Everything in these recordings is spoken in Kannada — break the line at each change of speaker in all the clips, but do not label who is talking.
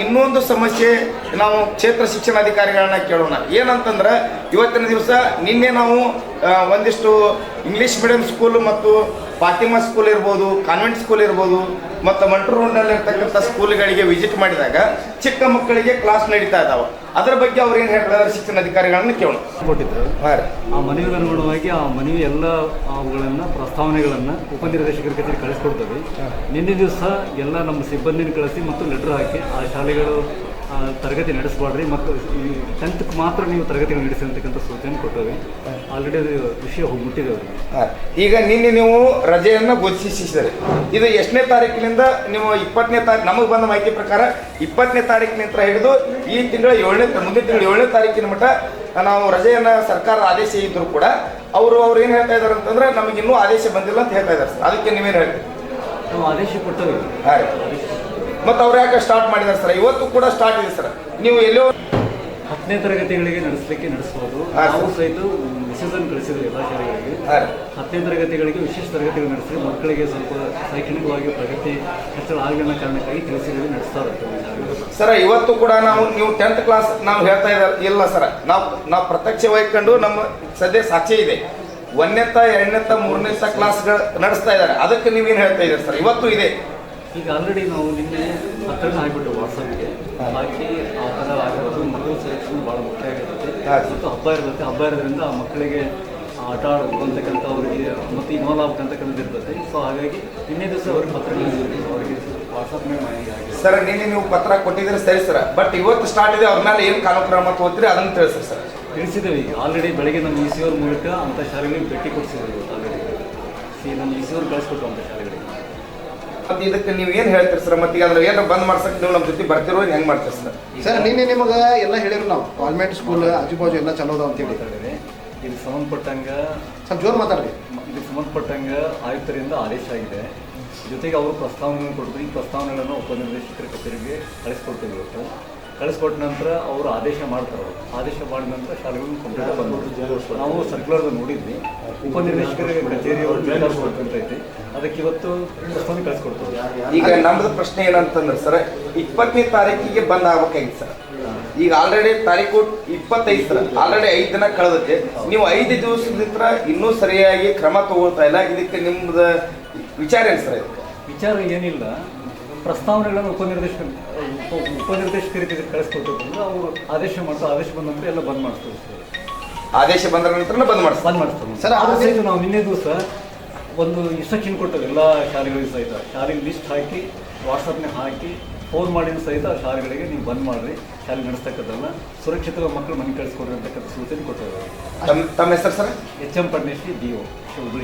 ಇನ್ನೊಂದು ಸಮಸ್ಯೆ ನಾವು ಕ್ಷೇತ್ರ ಶಿಕ್ಷಣಾಧಿಕಾರಿಗಳನ್ನ ಕೇಳೋಣ. ಏನಂತಂದ್ರೆ ಇವತ್ತಿನ ದಿವಸ ನಿನ್ನೆ ನಾವು ಒಂದಿಷ್ಟು ಇಂಗ್ಲಿಷ್ ಮೀಡಿಯಂ ಸ್ಕೂಲ್ ಮತ್ತು ಫಾತಿಮಾ ಸ್ಕೂಲ್ ಇರ್ಬೋದು ಕಾನ್ವೆಂಟ್ ಸ್ಕೂಲ್ ಇರ್ಬೋದು ಮತ್ತು ಮಂಟ್ರ ರೋಡ್ನಲ್ಲಿ ಇರ್ತಕ್ಕಂಥ ಸ್ಕೂಲ್ಗಳಿಗೆ ವಿಸಿಟ್ ಮಾಡಿದಾಗ ಚಿಕ್ಕ ಮಕ್ಕಳಿಗೆ ಕ್ಲಾಸ್ ನಡೀತಾ ಇದ್ದಾವೆ ಅದರ ಬಗ್ಗೆ ಅವ್ರು ಏನು ಹೇಳ್ತಾರೆ? ಶಿಕ್ಷಣ ಅಧಿಕಾರಿಗಳನ್ನು ಕೇಳೋಣ.
ಕೊಟ್ಟಿದ್ರು.
ಹಾಂ
ಆ ಮನವಿಗೆ ಅನುಗುಣವಾಗಿ ಆ ಮನವಿ ಎಲ್ಲ ಅವುಗಳನ್ನು ಪ್ರಸ್ತಾವನೆಗಳನ್ನು ಉಪನಿರ್ದೇಶಕರ ಕಚೇರಿ ಕಳಿಸ್ಕೊಡ್ತೇವೆ. ನಿನ್ನೆ ದಿವಸ ಎಲ್ಲ ನಮ್ಮ ಸಿಬ್ಬಂದಿನ ಕಳಿಸಿ ಮತ್ತು ಲೆಟರ್ ಹಾಕಿ ಆ ಶಾಲೆಗಳು ತರಗತಿ ನಡೆಸಬಾರ್ರಿ ಮತ್ತು ಈ ಟೆಂತ್ಗೆ ಮಾತ್ರ ನೀವು ತರಗತಿ ನಡೆಸಿ ಅಂತಕ್ಕಂಥ ಸೂಚನೆ ಕೊಟ್ಟವ್ರಿ. ಆಲ್ರೆಡಿ ಅದು ವಿಷಯ ಹೋಗ್ಬಿಟ್ಟಿದೆ
ಮುಟ್ಟಿದೆ. ಈಗ ನಿನ್ನೆ ನೀವು ರಜೆಯನ್ನು ಘೋಷಿಸಿದರೆ. ಇದು ಎಷ್ಟನೇ ತಾರೀಕಿನಿಂದ ನೀವು ಇಪ್ಪತ್ತನೇ ತಾರೀಕು ನಮಗೆ ಬಂದ ಮಾಹಿತಿ ಪ್ರಕಾರ ಇಪ್ಪತ್ತನೇ ತಾರೀಕಿನಿಂದ ಹಿಡಿದು ಈ ತಿಂಗಳ ಏಳನೇ ಮುಂದಿನ ತಿಂಗಳ ಏಳನೇ ತಾರೀಕಿನ ಮಟ್ಟ ನಾವು ರಜೆಯನ್ನು ಸರ್ಕಾರ ಆದೇಶ ಇದ್ದರೂ ಕೂಡ ಅವರು ಅವ್ರು ಏನು ಹೇಳ್ತಾ ಇದ್ದಾರೆ ಅಂತಂದ್ರೆ ನಮಗೆ ಇನ್ನೂ ಆದೇಶ ಬಂದಿಲ್ಲ ಅಂತ ಹೇಳ್ತಾ ಇದ್ದಾರೆ ಸರ್. ಅದಕ್ಕೆ ನೀವೇನು ಹೇಳ್ತೀರಿ?
ನಾವು ಆದೇಶ ಕೊಟ್ಟೇವೆ
ಹಾಂ. ಮತ್ತು ಅವ್ರು ಯಾಕೆ ಸ್ಟಾರ್ಟ್ ಮಾಡಿದ್ದಾರೆ ಸರ್ ಇವತ್ತು ಕೂಡ ಸ್ಟಾರ್ಟ್ ಇದೆ ಸರ್ ನೀವು ಎಲ್ಲೋ
ಹತ್ತನೇ ತರಗತಿಗಳಿಗೆ ನಡೆಸಲಿಕ್ಕೆ
ನಡೆಸಬಹುದು
ನಾವು. ಸಹಿತ ಡಿಸಿಷನ್ ಕಳಿಸಿದ್ರು ಎಲ್ಲ ಶಾಲೆಗಳಿಗೆ ಹತ್ತನೇ ತರಗತಿಗಳಿಗೆ ವಿಶೇಷ ತರಗತಿಗಳು ನಡೆಸಿ ಮಕ್ಕಳಿಗೆ ಸ್ವಲ್ಪ ಶೈಕ್ಷಣಿಕವಾಗಿ ಪ್ರಗತಿ ಹೆಚ್ಚಳ ಆಗಿನ ಕಾರಣಕ್ಕಾಗಿ ತಿಳಿಸಿದ್ರೆ ನಡೆಸ್ತಾ ಇರುತ್ತೆ.
ಸರ್ ಇವತ್ತು ಕೂಡ ನಾವು ನೀವು ಟೆಂತ್ ಕ್ಲಾಸ್ ನಾವು ಹೇಳ್ತಾ ಇದ್ದಾರೆ ಇಲ್ಲ ಸರ್ ನಾವು ನಾವು ಪ್ರತ್ಯಕ್ಷ ವಹಿಕೊಂಡು ನಮ್ಮ ಸದ್ಯ ಸಾಕ್ಷಿ ಇದೆ. ಒಂದನೇತ ಎರಡನೇತ ಮೂರನೇತ ಕ್ಲಾಸ್ಗಳು ನಡೆಸ್ತಾ ಇದ್ದಾರೆ. ಅದಕ್ಕೆ ನೀವೇನು ಹೇಳ್ತಾ ಇದ್ದೀರಿ ಸರ್ ಇವತ್ತು ಇದೆ.
ಈಗ ಆಲ್ರೆಡಿ ನಾವು ನಿನ್ನೆ ಹತ್ತಿರ ಆಗಿಬಿಟ್ಟು ವಾಟ್ಸಪ್ಗೆ ಹಾಕಿ ಆ ಥರ ಆಗಿರೋದು ಮಕ್ಕಳು ಸೆಲೆಕ್ಷನ್ ಭಾಳ ಮುಖ್ಯ ಆಗಿರುತ್ತೆ. ಮತ್ತು ಹಬ್ಬ ಇರುತ್ತೆ. ಹಬ್ಬ ಇರೋದ್ರಿಂದ ಆ ಮಕ್ಕಳಿಗೆ ಆಟ ಆಡ್ಬೇಕಂತಕ್ಕಂಥ ಅವರಿಗೆ ಮತ್ತು ಇನ್ವಾಲ್ವ್ ಆಗ್ತಕ್ಕಂಥದ್ದು ಇರ್ತದೆ ಸೊ ಹಾಗಾಗಿ ನಿನ್ನೆ ದಿವಸ ಅವ್ರಿಗೆ ಪತ್ರ ಅವರಿಗೆ ವಾಟ್ಸಪ್ ಮೇಲೆ ಆಗಿದೆ
ಸರ್ ನಿನ್ನೆ ನೀವು ಪತ್ರ ಕೊಟ್ಟಿದ್ರೆ ಸರಿ ಸರ್. ಬಟ್ ಇವತ್ತು ಸ್ಟಾರ್ಟ್ ಇದೆ. ಅವ್ರ ಮೇಲೆ ಏನು ಕಾರ್ಯಕ್ರಮ ಕ್ರಮ ತಗೋತೀರಿ ಅದನ್ನು ತಿಳಿಸ್ರಿ ಸರ್.
ತಿಳಿಸಿದ್ದೀವಿ. ಈಗ ಆಲ್ರೆಡಿ ಬೆಳಗ್ಗೆ ನಮ್ಮ ಇ ಸಿ ಅವ್ರ ಮೂಲಕ ಅಂಥ ಶಾಲೆಗಳಿಗೆ ಭೇಟಿ ಕೊಡಿಸಿದ್ದೇವೆ ಆಲ್ರೆಡಿ ಸಿ ನಮ್ಮ ಇ ಸಿ ಅವ್ರು ಕಳಿಸ್ಕೊಟ್ಟು ಅಂಥ ಶಾಲೆಗಳಿಗೆ.
ಮತ್ತೆ ಇದಕ್ಕೆ ನೀವು ಏನು ಹೇಳ್ತೀರಿ ಸರ್ ಮತ್ತೆ ಈಗ ಅದ್ರ ಏನು ಬಂದ್ ಮಾಡ್ಸಕ್ಕೆ ನೀವು ನಮ್ಮ ಜೊತೆ ಬರ್ತಿರೋ ಹೆಂಗೆ ಮಾಡ್ತೀರಿ ಸರ್
ಸರ್ ನಿನ್ನೆ ನಿಮಗೆ ಎಲ್ಲ ಹೇಳಿರು ನಾವು. ಕಾನ್ವೆಂಟ್ ಸ್ಕೂಲ್ ಆಜುಬಾಜು ಎಲ್ಲ ಚಲೋ ಅದಾವ ಅಂತೇಳಿ.
ಮಾತಾಡಿದೆ ಇದು ಸಂಬಂಧಪಟ್ಟಂಗ
ಸ್ವಲ್ಪ ಜೋರು ಮಾತಾಡ್ರಿ.
ಇದಕ್ಕೆ ಸಂಬಂಧಪಟ್ಟಂಗ ಆಯುಕ್ತರಿಂದ ಆದೇಶ ಆಗಿದೆ. ಜೊತೆಗೆ ಅವರು ಪ್ರಸ್ತಾವನೆಗಳನ್ನು ಕೊಡ್ತಾರೆ ಈ ಪ್ರಸ್ತಾವನೆಗಳನ್ನು ಉಪನಿರ್ದೇಶಕರ ಕಚೇರಿಗೆ ಕಳಿಸ್ಕೊಡ್ತೀವಿ ಇವತ್ತು. ಕಳಿಸ್ಕೊಟ್ಟ ನಂತರ ಅವರು ಆದೇಶ ಮಾಡ್ತಾರೆ. ಆದೇಶ ಮಾಡಿದ ನಂತರ ಶಾಲೆಗಳನ್ನು ಕಂಪ್ಲೀಟ್ ಬಂದ್ಬಿಟ್ಟು ನಾವು ಸರ್ಕ್ಯುಲರ್ ನೋಡಿದ್ವಿ. ಉಪನಿರ್ದೇಶಕರ ಕಚೇರಿ ಅವರು ಬೇಕಾದ್ರೆ ಕೊಡ್ತೈತಿ ಅದಕ್ಕೆ ಇವತ್ತು ಪ್ರಶ್ನೆ ಕಳಿಸ್ಕೊಡ್ತಾರೆ
ಈಗ ನಮ್ದು ಪ್ರಶ್ನೆ ಏನಂತಂದ್ರೆ ಸರ್ ಇಪ್ಪತ್ತನೇ ತಾರೀಕಿಗೆ ಬಂದ್ ಆಗ್ಬೇಕಾಗಿತ್ತು ಸರ್. ಈಗ ಆಲ್ರೆಡಿ ತಾರೀಕು ಇಪ್ಪತ್ತೈದು ಸರ್. ಆಲ್ರೆಡಿ ಐದು ದಿನ ಕಳೆದಕ್ಕೆ ನೀವು ಐದು ದಿವಸದಿಂದ ಇನ್ನೂ ಸರಿಯಾಗಿ ಕ್ರಮ ತಗೊಳ್ತಾ ಇಲ್ಲ. ಇದಕ್ಕೆ ನಿಮ್ದು ವಿಚಾರ ಏನು ಸರ್?
ವಿಚಾರ ಏನಿಲ್ಲ. ಪ್ರಸ್ತಾವನೆಗಳನ್ನು ಉಪನಿರ್ದೇಶಕ ಉಪ ಉಪನಿರ್ದೇಶಕರಿಗೆ ಕಳಿಸ್ಕೊಡ್ಬೇಕು ಅಂದ್ರೆ ಅವರು ಆದೇಶ ಮಾಡ್ತಾರೆ ಆದೇಶ ಬಂದ ನಂತರ ಎಲ್ಲ ಬಂದ್ ಮಾಡಿಸ್ತಾರೆ ಸರ್.
ಆದೇಶ ಬಂದ ನಂತರ ಬಂದ್ ಮಾಡಿಸ್ತಾರೆ.
ಬಂದ್ ಮಾಡಿಸ್ತಾರೆ.
ಸರ್, ಆದ್ರೆ-
ಸಹಿತ ನಾವು ನಿನ್ನೆ ದಿವಸ ಒಂದು ಇನ್ಸ್ಟ್ರಕ್ಷನ್ ಕೊಟ್ಟರು ಎಲ್ಲ ಶಾಲೆಗಳಿಗೆ ಸಹಿತ. ಶಾಲೆಗೆ ಲಿಸ್ಟ್ ಹಾಕಿ ವಾಟ್ಸಪ್ನಾಗ ಹಾಕಿ ಫೋನ್ ಮಾಡಿದ ಸಹಿತ ಶಾಲೆಗಳಿಗೆ ನೀವು ಬಂದ್ ಮಾಡ್ರಿ. ಶಾಲೆ ನಡೆಸ್ತಕ್ಕದ್ದನ್ನ ಸುರಕ್ಷಿತವಾಗಿ ಮಕ್ಕಳು ಮನೆ ಕಳಿಸ್ಕೊಡ್ರಿ ಅಂತಕ್ಕಂಥ ಸೂಚನೆ ಕೊಟ್ಟರು
ತಮ್ಮ ತಮ್ಮ ಹೆಸರು sir?
H M Parameshwari D O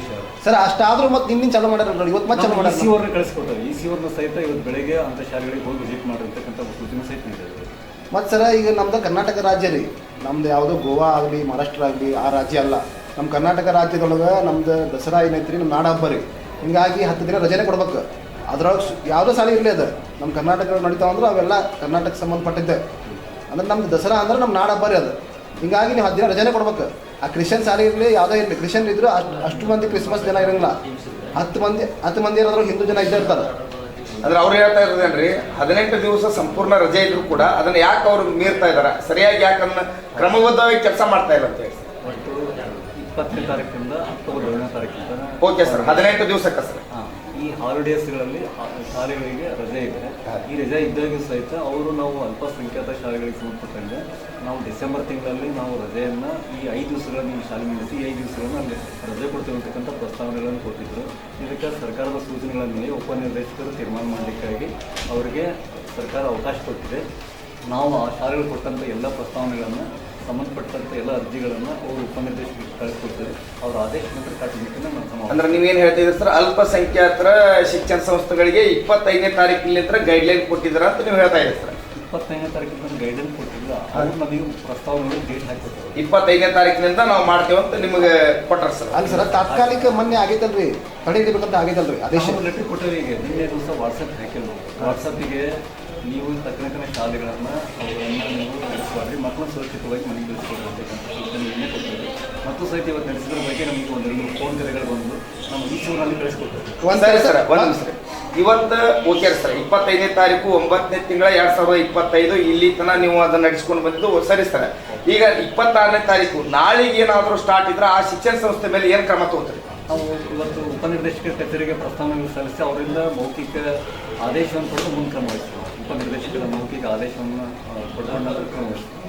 ಶಾಲೆ
ಸರ್ ಅಷ್ಟಾದ್ರೂ ಮತ್ತೆ ನಿನ್ನಿನ ಚಾಲೂ ಮಾಡ್ಯಾರ ನೋಡಿ ಇವತ್ತು ಮತ್ತೆ ಚಾಲೂ
ಮಾಡಿ ಸಿ ಅವ್ರನ್ನ ಕಳಿಸ್ಕೊಡ್ತಾರೆ ಈ ಸಿ ಅವ್ರನ್ನ ಸಹಿತ ಇವತ್ತು ಬೆಳಗ್ಗೆ ಅಂತ ಶಾಲೆಗಳಿಗೆ ಹೋಗಿ ವಿಸಿಟ್ ಮಾಡಿರ್ತಕ್ಕಂಥ ಸೂಚನೆ ಸಹಿತ ನೀಡಿದ್ದಾರೆ.
ಮತ್ತು ಸರ್ ಈಗ ನಮ್ದು ಕರ್ನಾಟಕ ರಾಜ್ಯ ರೀ. ನಮ್ದು ಯಾವುದು ಗೋವಾ ಆಗಲಿ ಮಹಾರಾಷ್ಟ್ರ ಆಗಲಿ ಆ ರಾಜ್ಯ ಅಲ್ಲ. ನಮ್ಮ ಕರ್ನಾಟಕ ರಾಜ್ಯದೊಳಗೆ ನಮ್ದು ದಸರಾ ಏನೈತ್ರಿ ನಮ್ಮ ನಾಡ ಹಬ್ಬ ರೀ. ಹಿಂಗಾಗಿ ಹತ್ತು ದಿನ ರಜೆನೇ ಕೊಡ್ಬೇಕು. ಅದ್ರೊಳಗೆ ಯಾವುದೋ ಸಾಲಿ ಇರಲಿ ಅದು. ನಮ್ಮ ಕರ್ನಾಟಕ ನಡೀತಾವ ಅಂದ್ರೆ ಅವೆಲ್ಲ ಕರ್ನಾಟಕ ಸಂಬಂಧಪಟ್ಟಿದ್ದೆ. ಅಂದ್ರೆ ನಮ್ದು ದಸರಾ ಅಂದ್ರೆ ನಮ್ಮ ನಾಡ ಹಬ್ಬ ರೀ ಅದು. ಹಿಂಗಾಗಿ ನೀವು ಹತ್ತು ದಿನ ರಜೆನೇ ಕೊಡ್ಬೇಕು. ಆ ಕ್ರಿಶ್ಚಿಯನ್ ಶಾಲೆ ಇರಲಿ ಯಾವುದೇ ಇರಲಿ. ಕ್ರಿಶ್ಚಿಯನ್ ಇದ್ರು ಅಷ್ಟು ಅಷ್ಟು ಮಂದಿ ಕ್ರಿಸ್ಮಸ್ ಜನ ಇರಂಗಿಲ್ಲ. ಹತ್ತು ಮಂದಿ ಹತ್ತು ಮಂದಿ ಇರೋದ್ರಾಗ ಹಿಂದೂ ಜನ ಇದ್ದೇ ಇರ್ತಾರೆ.
ಅಂದ್ರೆ ಅವ್ರು ಹೇಳ್ತಾ ಇರೋದೇನ್ರಿ ಹದಿನೆಂಟು ದಿವಸ ಸಂಪೂರ್ಣ ರಜೆ ಇದ್ರು ಕೂಡ ಅದನ್ನ ಯಾಕೆ ಅವ್ರು ಮೀರ್ತಾ ಇದ್ದಾರೆ ಸರಿಯಾಗಿ ಯಾಕೆ ಅದನ್ನ ಕ್ರಮಬದ್ಧವಾಗಿ ಕೆಲಸ ಮಾಡ್ತಾ ಇಲ್ಲ ಅಂತ ಹೇಳಿ.
ಒಟ್ಟು ಇಪ್ಪತ್ತನೇ ತಾರೀಕಿಂದ ಅಕ್ಟೋಬರ್ ಏಳನೇ ತಾರೀಕಿಂದ.
ಓಕೆ ಸರ್ ಹದಿನೆಂಟು ದಿವಸಕ್ಕೆ ಸರ್
ಈ ಹಾಲಿಡೇಸ್ಗಳಲ್ಲಿ ಶಾಲೆಗಳಿಗೆ ರಜೆ ಇದೆ. ಈ ರಜೆ ಇದ್ದಾಗೂ ಸಹಿತ ಅವರು ನಾವು ಅಲ್ಪಸಂಖ್ಯಾತ ಶಾಲೆಗಳಿಗೆ ಸಂಬಂಧಪಟ್ಟಂಗೆ ನಾವು ಡಿಸೆಂಬರ್ ತಿಂಗಳಲ್ಲಿ ನಾವು ರಜೆಯನ್ನು ಈ ಐದು ದಿವಸಗಳಲ್ಲಿ ಈ ಶಾಲೆ ನಡೆಸಿ ಈ ಐದು ದಿವಸಗಳನ್ನು ಅಲ್ಲಿ ರಜೆ ಕೊಡ್ತಿರ್ತಕ್ಕಂಥ ಪ್ರಸ್ತಾವನೆಗಳನ್ನು ಕೊಟ್ಟಿದ್ದರು ಇದಕ್ಕೆ ಸರ್ಕಾರದ ಸೂಚನೆಗಳ ಮೇಲೆ ಉಪನಿರ್ದೇಶಕರು ತೀರ್ಮಾನ ಮಾಡಲಿಕ್ಕಾಗಿ ಅವರಿಗೆ ಸರ್ಕಾರ ಅವಕಾಶ ಕೊಟ್ಟಿದೆ. ನಾವು ಆ ಶಾಲೆಗಳು ಕೊಟ್ಟಂಥ ಎಲ್ಲ ಪ್ರಸ್ತಾವನೆಗಳನ್ನು ಸಂಬಂಧಪಟ್ಟಂಥ ಎಲ್ಲ ಅರ್ಜಿಗಳನ್ನು ಅವರು ಉಪನಿರ್ದೇಶಕರಿಗೆ ಕಳಿಸ್ಕೊಡ್ತಾರೆ. ಅವರ ಆದೇಶ ನಂತರ ನಾವು
ಅಂದ್ರೆ ನೀವೇನು ಹೇಳ್ತಿದ್ರಿ ಸರ್ ಅಲ್ಪಸಂಖ್ಯಾತರ ಶಿಕ್ಷಣ ಸಂಸ್ಥೆಗಳಿಗೆ ಇಪ್ಪತ್ತೈದನೇ ತಾರೀಕಿನಿಂದ ಗೈಡ್ಲೈನ್ ಕೊಟ್ಟಿದ್ದೀರ ಅಂತ ನೀವು ಹೇಳ್ತಾ ಇದ್ದೀರಿ ಸರ್?
ಇಪ್ಪತ್ತೈದನೇ ತಾರೀಕಿನ ಗೈಡೆನ್ಸ್ ಕೊಟ್ಟಿಲ್ಲ. ಅದು ನಮಗೆ ಪ್ರಸ್ತಾವನೆಗಳು ಡೇಟ್ ಹಾಕಿ
ಇಪ್ಪತ್ತೈದನೇ ತಾರೀಕಿನಿಂದ ನಾವು ಮಾಡ್ತೇವೆ ಅಂತ ನಿಮಗೆ ಕೊಟ್ಟರು ಸರ್.
ಅಲ್ಲ ಸರ್ ತಾತ್ಕಾಲಿಕ ಮೊನ್ನೆ ಆಗೈತಲ್ರಿ. ತಡೆಯಬೇಕಂತ ಆಗೈತಲ್ರಿ ಆದೇಶ.
ನಾವು ಲೆಟರ್ ಕೊಟ್ಟರೆ ಈಗ. ನಿನ್ನೆ ದಿವಸ ವಾಟ್ಸಪ್ ಹಾಕಿಲ್ಲ ವಾಟ್ಸಪ್ಪಿಗೆ ನೀವು ತಕ್ಕನೇ ಶಾಲೆಗಳನ್ನು ಅವುಗಳನ್ನು ನೀವು ನಡೆಸಬಾರ್ದು ಮಕ್ಕಳನ್ನ ಸುರಕ್ಷಿತವಾಗಿ ಮನೆಗೆ ಕೊಟ್ಟಿದ್ದೀವಿ ಮತ್ತು ಸಹಿತ ಇವತ್ತು ನಡೆಸಿದ್ರ ಬಗ್ಗೆ ನಮಗೆ ಒಂದೆರಡು ಫೋನ್ ಕರೆಗಳು ಬಂದು ನಮ್ಮ ಈ ಸೂರಿನಲ್ಲಿ ಕಳಿಸ್ಕೊಡ್ತೇವೆ
ಒಂದ್
ಸರಿ ಒಂದು ಇವತ್ತು ಓಕೆ ಸರ್ ಇಪ್ಪತ್ತೈದನೇ ತಾರೀಕು ಒಂಬತ್ತನೇ ತಿಂಗಳ ಎರಡು ಸಾವಿರದ ಇಪ್ಪತ್ತೈದು ಇಲ್ಲಿ ತನಕ ನೀವು ಅದನ್ನ ನಡೆಸ್ಕೊಂಡು ಬಂದಿದ್ದು ಸರಿ ಸರ್. ಈಗ ಇಪ್ಪತ್ತಾರನೇ ತಾರೀಕು ನಾಳೆಗೆ ಏನಾದರೂ ಸ್ಟಾರ್ಟ್ ಇದ್ರೆ ಆ ಶಿಕ್ಷಣ ಸಂಸ್ಥೆ ಮೇಲೆ ಏನು ಕ್ರಮ ತಗೋತೀರಿ?
ನಾವು ಇವತ್ತು ಉಪನಿರ್ದೇಶಕ ಕಚೇರಿಗೆ ಪ್ರಸ್ತಾವನೆ ಸಲ್ಲಿಸಿ ಅವರಿಂದ ಮೌಖಿಕ ಆದೇಶವನ್ನು ಕೊಟ್ಟು ಮುಂದೆ ಕ್ರಮ ವಹಿಸ್ತೀವಿ. ಉಪನಿರ್ದೇಶಕರ ಮೌಖಿಕ ಆದೇಶವನ್ನು ಕೊಟ್ಟು ಕ್ರಮ ವಹಿಸ್ತೀವಿ.